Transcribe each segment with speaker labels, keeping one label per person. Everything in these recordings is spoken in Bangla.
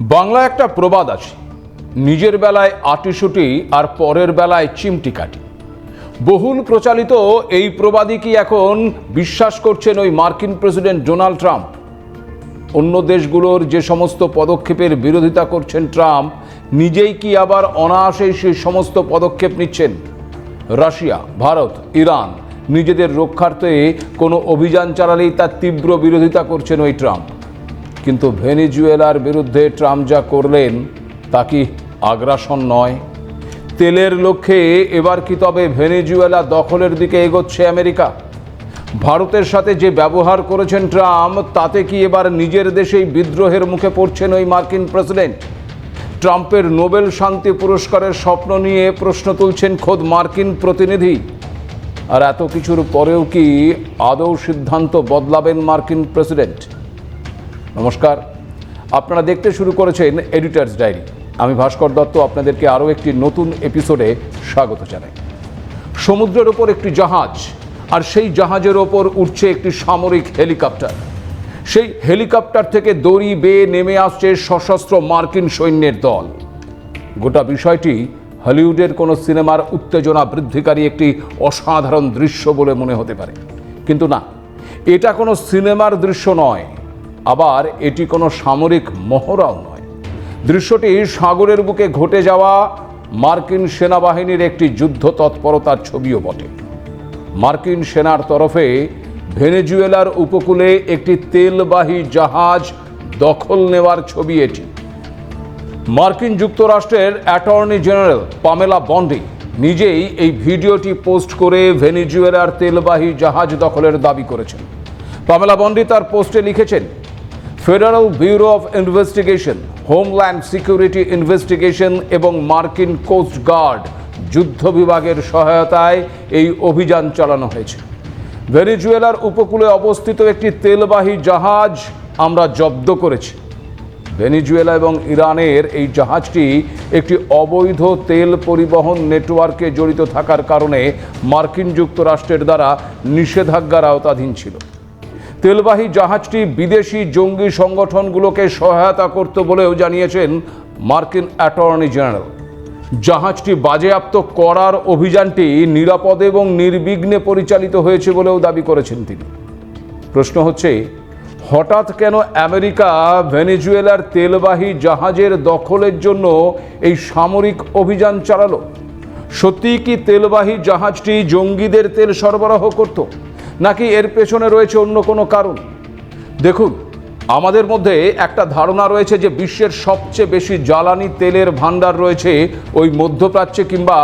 Speaker 1: বাংলা একটা প্রবাদ আছে, নিজের বেলায় আটিসুটি আর পরের বেলায় চিমটি কাটি বহুল প্রচালিত এই প্রবাদই কি এখন বিশ্বাস করছেন ওই মার্কিন প্রেসিডেন্ট ডোনাল্ড ট্রাম্প? অন্য দেশগুলোর যে সমস্ত পদক্ষেপের বিরোধিতা করছেন ট্রাম্প, নিজেই কি আবার অনায়াসেই সেই সমস্ত পদক্ষেপ নিচ্ছেন? রাশিয়া, ভারত, ইরান, নিজেদের রক্ষার্থে কোনো অভিযান চালালেই তার তীব্র বিরোধিতা করছেন ওই ট্রাম্প। কিন্তু ভেনিজুয়েলার বিরুদ্ধে ট্রাম্প যা করলেন, তা কি আগ্রাসন নয়? তেলের লক্ষ্যে এবার কি তবে ভেনিজুয়েলা দখলের দিকে এগোচ্ছে আমেরিকা? ভারতের সাথে যে ব্যবহার করেছেন ট্রাম্প তাতে কি এবার নিজের দেশেই বিদ্রোহের মুখে পড়ছেন ওই মার্কিন প্রেসিডেন্ট? ট্রাম্পের নোবেল শান্তি পুরস্কারের স্বপ্ন নিয়ে প্রশ্ন তুলছেন খোদ মার্কিন প্রতিনিধি। আর এত কিছুর পরেও কি আদৌ সিদ্ধান্ত বদলাবেন মার্কিন প্রেসিডেন্ট? নমস্কার। আপনারা দেখতে শুরু করেছেন এডিটার্স ডায়েরি আমি ভাস্কর দত্ত, আপনাদেরকে আরও একটি নতুন এপিসোডে স্বাগত জানাই। সমুদ্রের ওপর একটি জাহাজ, আর সেই জাহাজের ওপর উঠছে একটি সামরিক হেলিকপ্টার। সেই হেলিকপ্টার থেকে দড়ি বেয়ে নেমে আসছে সশস্ত্র মার্কিন সৈন্যের দল। গোটা বিষয়টি হলিউডের কোনো সিনেমার উত্তেজনা বৃদ্ধিকারী একটি অসাধারণ দৃশ্য বলে মনে হতে পারে। কিন্তু না, এটা কোনো সিনেমার দৃশ্য নয়। আবার এটি কোনো সামরিক মহড়াও নয়। দৃশ্যটি সাগরের বুকে ঘটে যাওয়া মার্কিন সেনাবাহিনীর একটি যুদ্ধ তৎপরতার ছবিও বটে। মার্কিন সেনার তরফে ভেনেজুয়েলার উপকূলে একটি তেলবাহী জাহাজ দখল নেওয়ার ছবি এটি। মার্কিন যুক্তরাষ্ট্রের অ্যাটর্নি জেনারেল পামেলা বন্ডি নিজেই এই ভিডিওটি পোস্ট করে ভেনিজুয়েলার তেলবাহী জাহাজ দখলের দাবি করেছেন। পামেলা বন্ডি তার পোস্টে লিখেছেন Federal Bureau of Investigation Homeland Security Investigation এবং মার্কিন কোস্ট গার্ড যুদ্ধ বিভাগের সহায়তায় এই অভিযান চালানো হয়েছে। ভেনিজুয়েলার উপকূলে অবস্থিত একটি তেলবাহী জাহাজ আমরা জব্দ করেছি। ভেনিজুয়েলা এবং ইরানের এই জাহাজটি একটি অবৈধ তেল পরিবহন নেটওয়ার্কে জড়িত থাকার কারণে মার্কিন যুক্তরাষ্ট্রের দ্বারা নিষেধাজ্ঞার আওতাধীন ছিল। তেলবাহী জাহাজটি বিদেশি জঙ্গি সংগঠনগুলোকে সহায়তা করত বলেও জানিয়েছেন মার্কিন অ্যাটর্নি জেনারেল। জাহাজটি বাজেয়াপ্ত করার অভিযানটি নিরাপদ এবং নির্বিঘ্নে পরিচালিত হয়েছে বলেও দাবি করেছেন তিনি। প্রশ্ন হচ্ছে, হঠাৎ কেন আমেরিকা ভেনেজুয়েলার তেলবাহী জাহাজের দখলের জন্য এই সামরিক অভিযান চালালো? সত্যিই কি তেলবাহী জাহাজটি জঙ্গিদের তেল সরবরাহ করত? নাকি এর পেছনে রয়েছে অন্য কোনো কারণ? দেখুন, আমাদের মধ্যে একটা ধারণা রয়েছে যে বিশ্বের সবচেয়ে বেশি জ্বালানি তেলের ভাণ্ডার রয়েছে ওই মধ্যপ্রাচ্যে কিংবা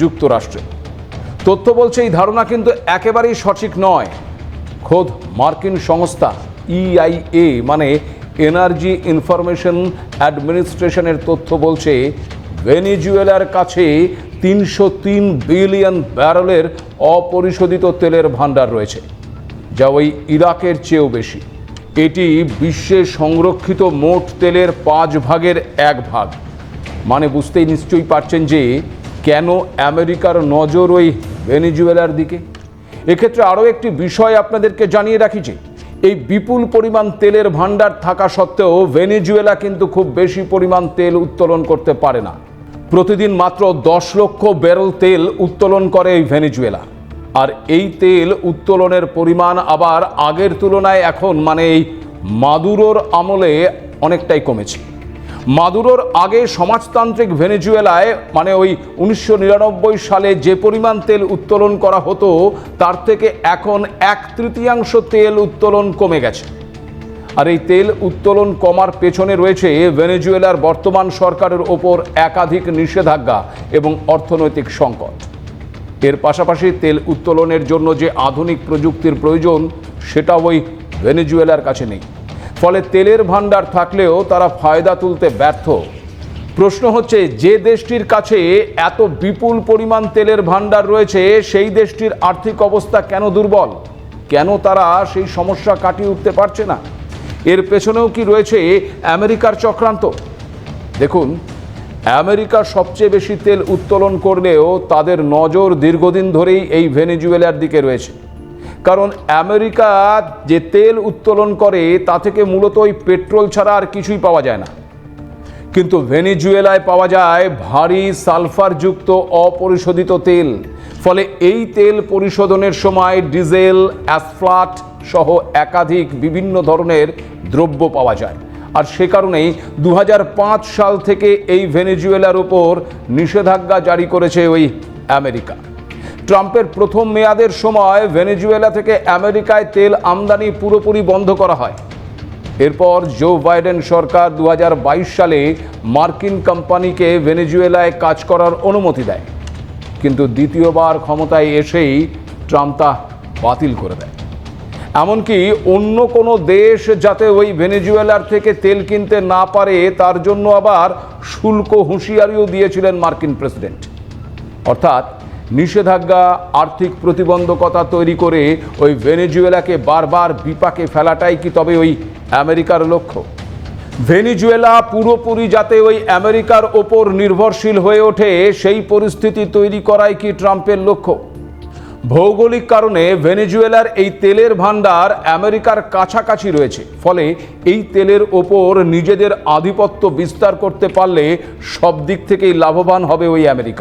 Speaker 1: যুক্তরাষ্ট্রে। তথ্য বলছে এই ধারণা কিন্তু একেবারেই সঠিক নয়। খোদ মার্কিন সংস্থা ইআইএ মানে এনার্জি ইনফরমেশন অ্যাডমিনিস্ট্রেশনের তথ্য বলছে, ভেনিজুয়েলার কাছে তিনশো তিন বিলিয়ন ব্যারেলের অপরিশোধিত তেলের ভাণ্ডার রয়েছে, যা ওই ইরাকের চেয়েও বেশি। এটি বিশ্বে সংরক্ষিত মোট তেলের পাঁচ ভাগের এক ভাগ। মানে বুঝতেই নিশ্চয়ই পারছেন যে কেন আমেরিকার নজর ওই ভেনিজুয়েলার দিকে? এক্ষেত্রে আরও একটি বিষয় আপনাদেরকে জানিয়ে রাখি যে, এই বিপুল পরিমাণ তেলের ভাণ্ডার থাকা সত্ত্বেও ভেনিজুয়েলা কিন্তু খুব বেশি পরিমাণ তেল উত্তোলন করতে পারে না। প্রতিদিন মাত্র দশ লক্ষ ব্যারেল তেল উত্তোলন করে এই ভেনিজুয়েলা। আর এই তেল উত্তোলনের পরিমাণ আবার আগের তুলনায় এখন মানে এই মাদুরোর আমলে অনেকটাই কমেছে। মাদুরোর আগে সমাজতান্ত্রিক ভেনেজুয়েলায় মানে ওই উনিশশো নিরানব্বই সালে যে পরিমাণ তেল উত্তোলন করা হতো, তার থেকে এখন এক তৃতীয়াংশ তেল উত্তোলন কমে গেছে। আর এই তেল উত্তোলন কমার পেছনে রয়েছে ভেনেজুয়েলার বর্তমান সরকারের ওপর একাধিক নিষেধাজ্ঞা এবং অর্থনৈতিক সংকট। এর পাশাপাশি তেল উত্তোলনের জন্য যে আধুনিক প্রযুক্তির প্রয়োজন, সেটা ওই ভেনেজুয়েলার কাছে নেই। ফলে তেলের ভাণ্ডার থাকলেও তারা ফায়দা তুলতে ব্যর্থ। প্রশ্ন হচ্ছে, যে দেশটির কাছে এত বিপুল পরিমাণ তেলের ভাণ্ডার রয়েছে, সেই দেশটির আর্থিক অবস্থা কেন দুর্বল? কেন তারা সেই সমস্যা কাটিয়ে উঠতে পারছে না? এর পেছনেও কি রয়েছে আমেরিকার চক্রান্ত? দেখুন আমেরিকা সবচেয়ে বেশি তেল উত্তোলন করলেও তাদের নজর দীর্ঘদিন ধরেই এই ভেনেজুয়েলার দিকে রয়েছে। কারণ আমেরিকা যে তেল উত্তোলন করে তা থেকে মূলত ওই পেট্রোল ছাড়া আর কিছুই পাওয়া যায় না। কিন্তু ভেনিজুয়েলায় পাওয়া যায় ভারী সালফারযুক্ত অপরিশোধিত তেল। ফলে এই তেল পরিশোধনের সময় ডিজেল, অ্যাসফ্লাট সহ একাধিক বিভিন্ন ধরনের দ্রব্য পাওয়া যায়। আর সে কারণেই দু হাজার পাঁচ সাল থেকে এই ভেনেজুয়েলার ওপর নিষেধাজ্ঞা জারি করেছে ওই আমেরিকা। ট্রাম্পের প্রথম মেয়াদের সময় ভেনেজুয়েলা থেকে আমেরিকায় তেল আমদানি পুরোপুরি বন্ধ করা হয়। এরপর জো বাইডেন সরকার দু হাজার বাইশ সালে মার্কিন কোম্পানিকে ভেনেজুয়েলায় কাজ করার অনুমতি দেয়। কিন্তু দ্বিতীয়বার ক্ষমতায় এসেই ট্রাম্প তা বাতিল করে দেয়। এমনকি অন্য কোনো দেশ যাতে ওই ভেনেজুয়েলার থেকে তেল কিনতে না পারে, তার জন্য আবার শুল্ক হুঁশিয়ারিও দিয়েছিলেন মার্কিন প্রেসিডেন্ট। অর্থাৎ নিষেধাজ্ঞা, আর্থিক প্রতিবন্ধকতা তৈরি করে ওই ভেনেজুয়েলাকে বারবার বিপাকে ফেলাটাই কি তবে ওই আমেরিকার লক্ষ্য? ভেনিজুয়েলা পুরোপুরি যাতে ওই আমেরিকার ওপর নির্ভরশীল হয়ে ওঠে, সেই পরিস্থিতি তৈরি করাই কি ট্রাম্পের লক্ষ্য? ভৌগোলিক কারণে ভেনেজুয়েলার এই তেলের ভান্ডার আমেরিকার কাছাকাছি রয়েছে। ফলে এই তেলের ওপর নিজেদের আধিপত্য বিস্তার করতে পারলে সব দিক থেকেই লাভবান হবে ওই আমেরিকা।